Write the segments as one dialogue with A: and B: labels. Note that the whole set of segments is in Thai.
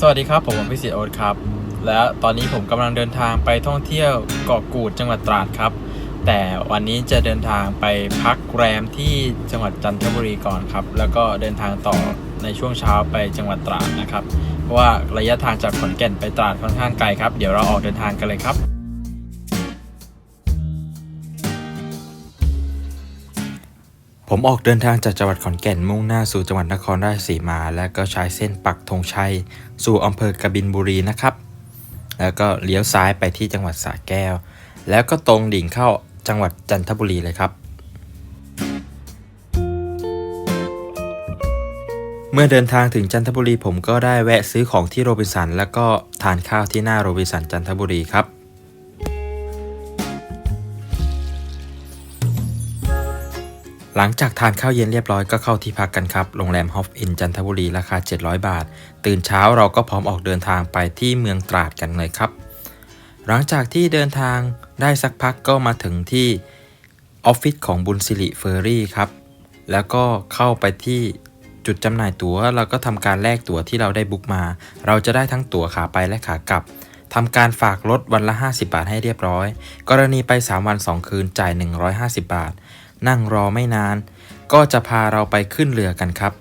A: สวัสดีครับ ผมพิสิทธิ์โอ๊ตครับ และตอนนี้ผมกำลังเดินทางไปท่องเที่ยวเกาะกูดจังหวัดตราดครับ แต่วันนี้จะเดินทางไปพักแรมที่จังหวัดจันทบุรีก่อนครับ แล้วก็เดินทางต่อในช่วงเช้าไปจังหวัดตราดนะครับ เพราะว่าระยะทางจากขอนแก่นไปตราดค่อนข้างไกลครับ เดี๋ยวเราออกเดินทางกันเลยครับ ผมออกเดินทางจากจังหวัดขอนแก่นมุ่งหน้าสู่จังหวัดนครราชสีมา และก็ใช้เส้นปักธงชัย สู่อำเภอกบินบุรีนะครับ แล้วก็เลี้ยวซ้ายไปที่จังหวัดสระแก้ว แล้วก็ตรงดิ่งเข้าจังหวัดจันทบุรีเลยครับ เมื่อเดินทางถึงจันทบุรีผมก็ได้แวะซื้อของที่โรบินสัน แล้วก็ทานข้าวที่หน้าโรบินสันจันทบุรีครับ หลังจากทานข้าวเย็นเรียบร้อยก็เข้าที่พักกันครับ โรงแรมฮอฟอินจันทบุรีราคา 700 บาท ตื่นเช้าเราก็พร้อมออกเดินทางไปที่เมืองตราดกันเลยครับ หลังจากที่เดินทางได้สักพักก็มาถึงที่ออฟฟิศของบุญสิริเฟอร์รี่ครับ แล้วก็เข้าไปที่จุดจำหน่ายตั๋วแล้วก็ทำการแลกตั๋วที่เราได้บุ๊กมา เราจะได้ทั้งตั๋วขาไปและขากลับทำการฝากรถวันละ 50 บาทให้เรียบร้อย กรณีไป 3 วัน 2 คืนจ่าย 150 บาท นั่งรอไม่นาน ก็จะพาเราไปขึ้นเรือกันครับ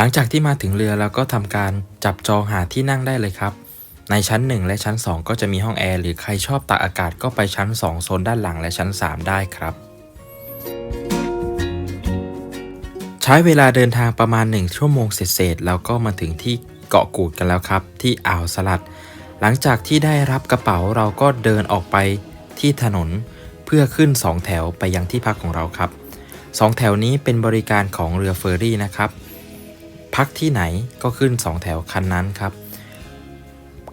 A: หลังจากที่มาถึงเรือเราก็ทำการจับจองหาที่นั่งได้เลยครับ ในชั้น 1 และชั้น 2 ก็จะมีห้องแอร์หรือใครชอบตากอากาศก็ไปชั้น 2 โซนด้านหลังและชั้น 3 ได้ครับ ใช้เวลาเดินทางประมาณ 1 ชั่วโมงเศษๆแล้วก็มาถึงที่เกาะกูดกันแล้วครับ ที่อ่าวสลัด หลังจากที่ได้รับกระเป๋าเราก็เดินออกไปที่ถนน เพื่อขึ้น 2 แถวไปยังที่พักของเราครับ 2 แถวนี้เป็นบริการของเรือเฟอร์รี่นะครับ พักที่ไหนก็ขึ้น 2 แถวคันนั้นครับ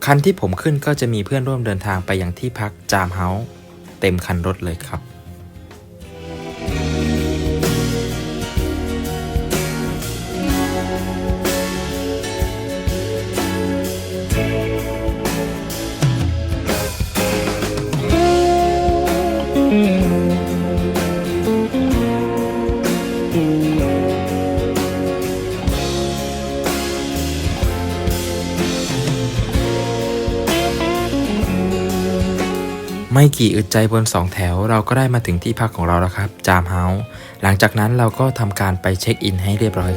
A: คันที่ผมขึ้นก็จะมีเพื่อนร่วมเดินทางไปยังที่พักจามเฮาส์เต็มคันรถเลยครับ ไม่กี่อึดใจบน 2 แถว เราก็ได้มาถึงที่พักของเราแล้วครับ จามเฮาส์หลังจากนั้นเราก็ทำการไปเช็คอินให้เรียบร้อย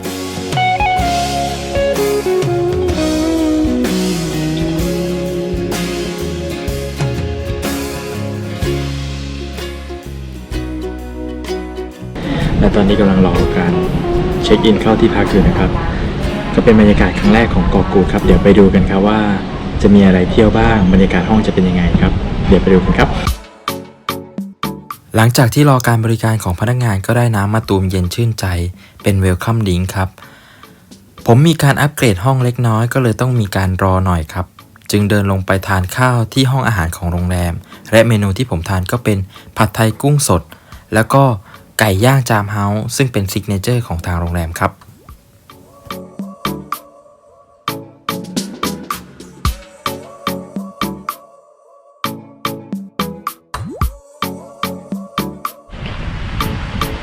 A: และตอนนี้กำลังรอการเช็คอินเข้าที่พักอยู่นะครับ ก็เป็นบรรยากาศครั้งแรกของเกาะกูดครับ เดี๋ยวไปดูกันครับว่าจะมีอะไรเที่ยวบ้าง บรรยากาศห้องจะเป็นยังไงครับ เดี๋ยวไปดูกันครับ หลังจากที่รอการบริการของพนักงานก็ได้น้ำมาตูมเย็นชื่นใจ เป็นเวลคัมดิงครับ ผมมีการอัปเกรดห้องเล็กน้อยก็เลยต้องมีการรอหน่อยครับ จึงเดินลงไปทานข้าวที่ห้องอาหารของโรงแรม และเมนูที่ผมทานก็เป็นผัดไทยกุ้งสด แล้วก็ไก่ย่างจามเฮาส์ซึ่งเป็นซิกเนเจอร์ของทางโรงแรมครับ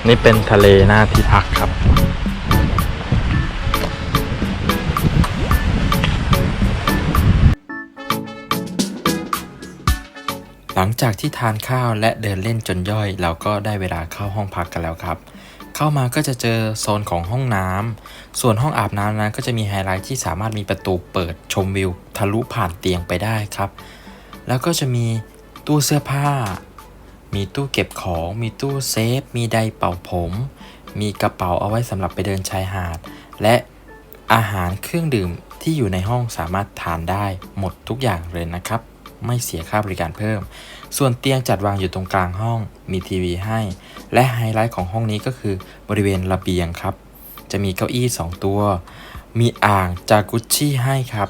A: นี่เป็นทะเลหน้าที่พักครับ หลังจากที่ทานข้าวและเดินเล่นจนย่อย เราก็ได้เวลาเข้าห้องพักกันแล้วครับ เข้ามาก็จะเจอโซนของห้องน้ำส่วนห้องอาบน้ำนั้นก็จะมีไฮไลท์ที่สามารถมีประตูเปิดชมวิว ทะลุผ่านเตียงไปได้ครับ แล้วก็จะมีตู้เสื้อผ้า มีตู้เก็บของ มีตู้เซฟ มีไดร์เป่าผม มีกระเป๋าเอาไว้สำหรับไปเดินชายหาด และอาหารเครื่องดื่มที่อยู่ในห้องสามารถทานได้หมดทุกอย่างเลยนะครับ ไม่เสียค่าบริการเพิ่ม ส่วนเตียงจัดวางอยู่ตรงกลางห้อง มีทีวีให้ และไฮไลท์ของห้องนี้ก็คือบริเวณระเบียงครับ จะมีเก้าอี้ 2 ตัว มีอ่างจากุชชี่ให้ครับ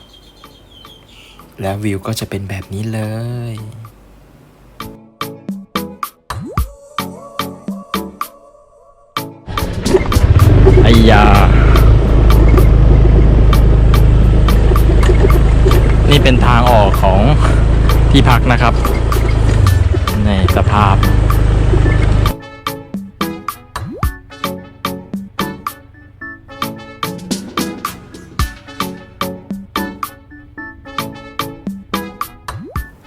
A: และวิวก็จะเป็นแบบนี้เลย ยา นี่เป็นทางออกของที่พักนะครับ ในสภาพ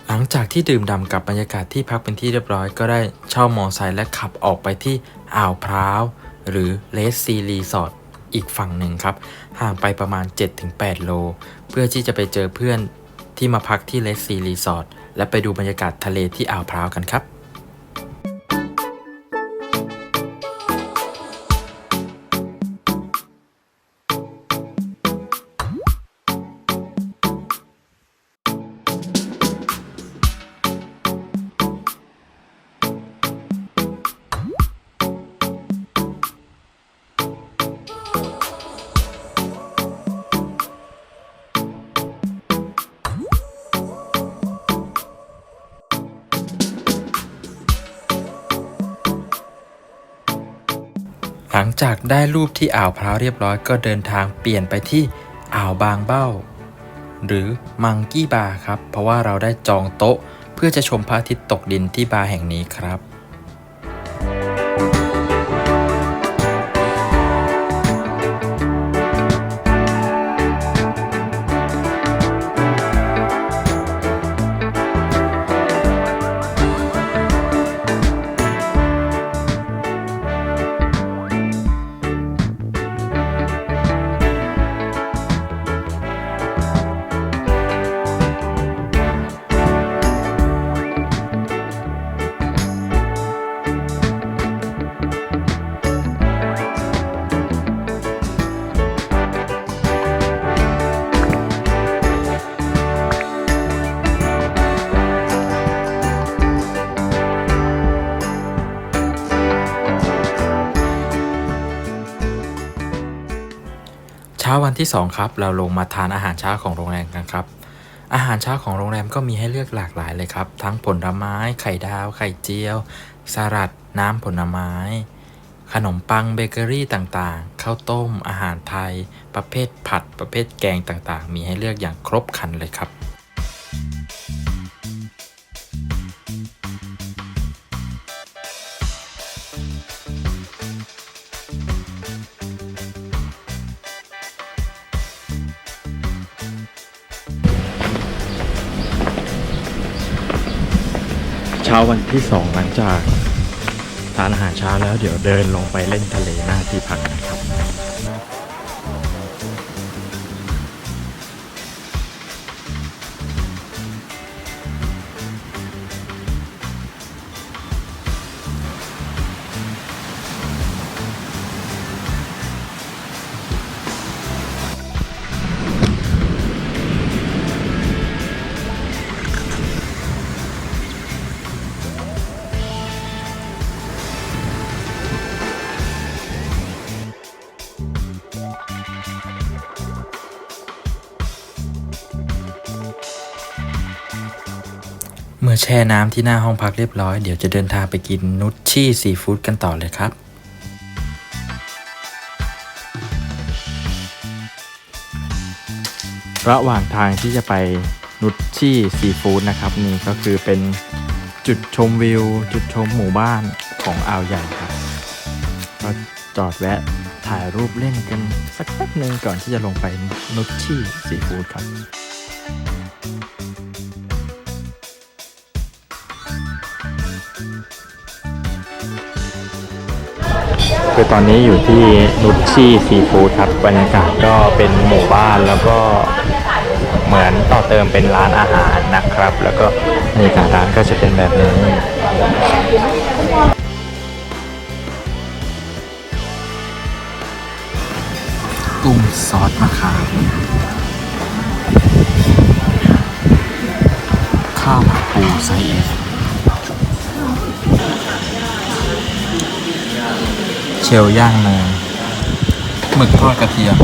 A: หลังจากที่ดื่มด่ำกับบรรยากาศที่พักเป็นที่เรียบร้อยก็ได้เช่ามอไซค์และขับออกไปที่อ่าวพร้าว หรือเลสซีรีสอร์ทอีกฝั่งหนึ่งครับ ห่างไปประมาณ 7-8 โล เพื่อที่จะไปเจอเพื่อนที่มาพักที่เลสซีรีสอร์ทและไปดูบรรยากาศทะเลที่อ่าวพร้าวกันครับ ลังจากได้รูปที่อ่าวพร้าวเรียบร้อยก็เดินทางเปลี่ยนไปที่อ่าวบางเบ้า หรือมังกี้บาร์ครับ เพราะว่าเราได้จองโต๊ะเพื่อจะชมพระอาทิตย์ตกดินที่บาร์แห่งนี้ครับ ที่ 2 ครับ เราลงมาทานอาหารเช้าของโรงแรมกันครับ อาหารเช้าของโรงแรมก็มีให้เลือกหลากหลายเลยครับ ทั้งผลไม้ ไข่ดาว ไข่เจียว สลัด น้ำผลไม้ ขนมปังเบเกอรี่ต่างๆ ข้าวต้ม อาหารไทย ประเภทผัด ประเภทแกงต่างๆ มีให้เลือกอย่างครบครันเลยครับาวันที่สองหลังจากทานอาหารเช้าแล้วเดี๋ยวเดินลงไปเล่นทะเลหน้าที่พักนะครับ ช่น้ำที่หน้าห้องพักเรียบร้อย เดี๋ยวจะเดินทางไปกินนุชชี่ซีฟู้ดกันต่อเลยครับ ระหว่างทางที่จะไปนุชชี่ซีฟู้ดนะครับ นี่ก็คือเป็นจุดชมวิว จุดชมหมู่บ้านของอ่าวใหญ่ครับ ก็จอดแวะถ่ายรูปเล่นกันสักแป๊บหนึ่งก่อนที่จะลงไปนุชชี่ซีฟู้ดครับ คือตอนนี้อยู่ที่นุชชี่ซีฟู้ดครับบรรยากาศก็เป็นหมู่บ้านแล้วก็เหมือนต่อเติมเป็นร้านอาหารนะครับ แล้วก็บรรยากาศร้านก็จะเป็นแบบนี้กุ้งซอสมะขามข้าวผัดปูไซส์เอ เชลย่างเนยหมึกทอดกระเทียม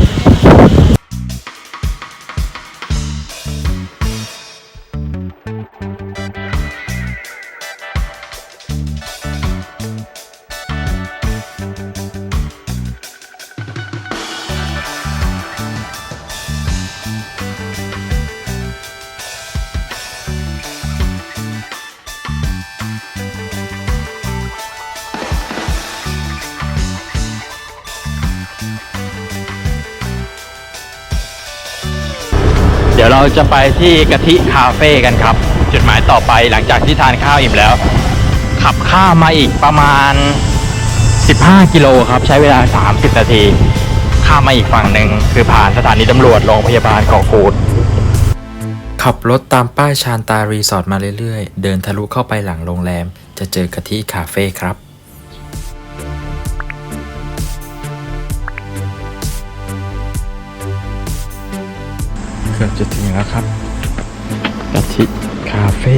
A: ี๋
B: ยวเราจะไปที่กะทิคาเฟ่กันครับ จุดหมายต่อไปหลังจากที่ทานข้าวอิ่มแล้ว ขับข้ามมาอีกประมาณ 15 กิโลครับ ใช้เวลา 30 นาที ข้ามมาอีกฝั่งหนึ่งคือผ่านสถานีตำรวจโรงพยาบาลเกาะกูด
A: ขับรถตามป้ายชานตารีสอร์ทมาเรื่อยๆ เดินทะลุเข้าไปหลังโรงแรม จะเจอกะทิคาเฟ่ครับ เกือบจะถึงแล้วครับกะทิคาเฟ่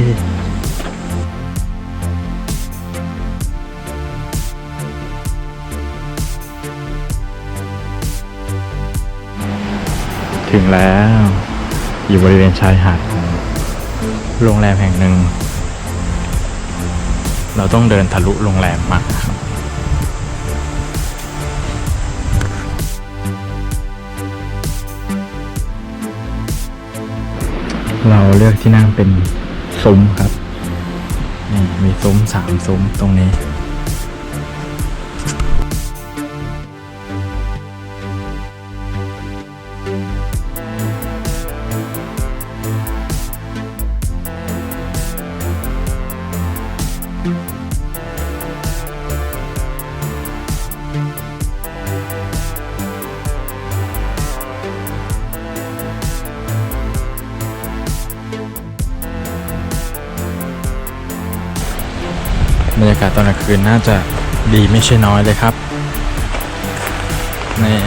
B: ถึงแล้ว อยู่บริเวณชายหาดของโรงแรมแห่งหนึ่ง เราต้องเดินทะลุโรงแรมมาครับ เราเลือกที่นั่งเป็นซุ้มครับ นี่มีซุ้มสามซุ้มตรงนี้ อนกลางคืนน่าจะดีไม่ใช่น้อยเลยครับนี่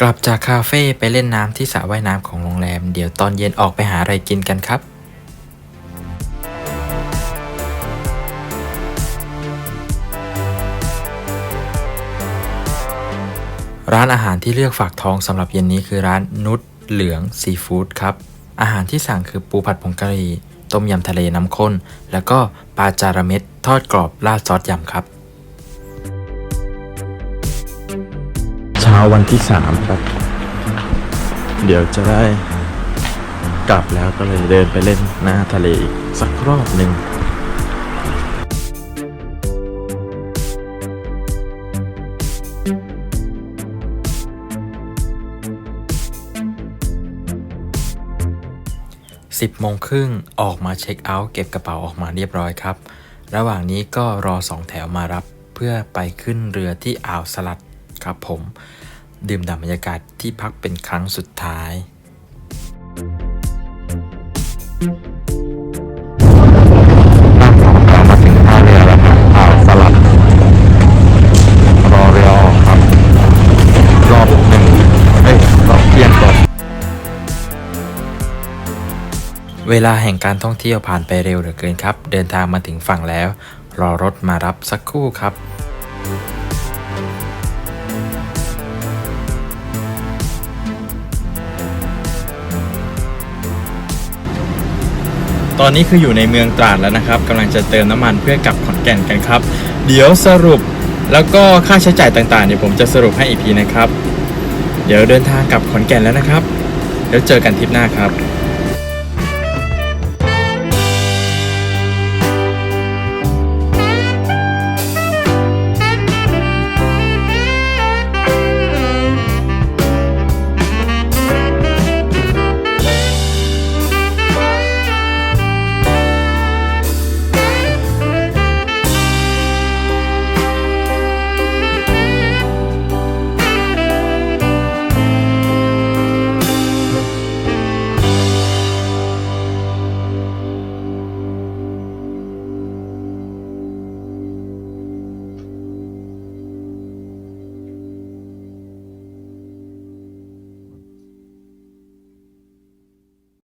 A: กลับจากคาเฟ่ไปเล่นน้ำที่สระว่ายน้ำของโรงแรม เดี๋ยวตอนเย็นออกไปหาอะไรกินกันครับ ร้านอาหารที่เลือกฝากท้องสำหรับเย็นนี้คือร้านนุชเหลืองซีฟู้ดครับ อาหารที่สั่งคือปูผัดผงกะหรี่ต้มยำทะเลน้ำข้น แล้วก็ปลาจาระเม็ดทอดกรอบราดซอสยำครับ
B: เช้าวันที่สามครับ เดี๋ยวจะได้กลับแล้วก็เลยเดินไปเล่นหน้าทะเลอีกสักรอบหนึ่ง
A: 10โมงครึ่งออกมาเช็คเอาท์เก็บกระเป๋าออกมาเรียบร้อยครับ ระหว่างนี้ก็รอสองแถวมารับเพื่อไปขึ้นเรือที่อ่าวสลัดครับผม ดื่มด่ำบรรยากาศที่พักเป็นครั้งสุดท้าย เวลาแห่งการท่องเที่ยวผ่านไปเร็วเหลือเกินครับ เดินทางมาถึงฝั่งแล้ว รอรถมารับสักครู่ครับ
B: ตอนนี้คืออยู่ในเมืองตราดแล้วนะครับกำลังจะเติมน้ำมันเพื่อกลับขอนแก่นกันครับ เดี๋ยวสรุปแล้วก็ค่าใช้จ่ายต่างๆเดี๋ยวผมจะสรุปให้อีกทีนะครับ เดี๋ยวเดินทางกลับขอนแก่นแล้วนะครับ เดี๋ยวเจอกันทริปหน้าครับ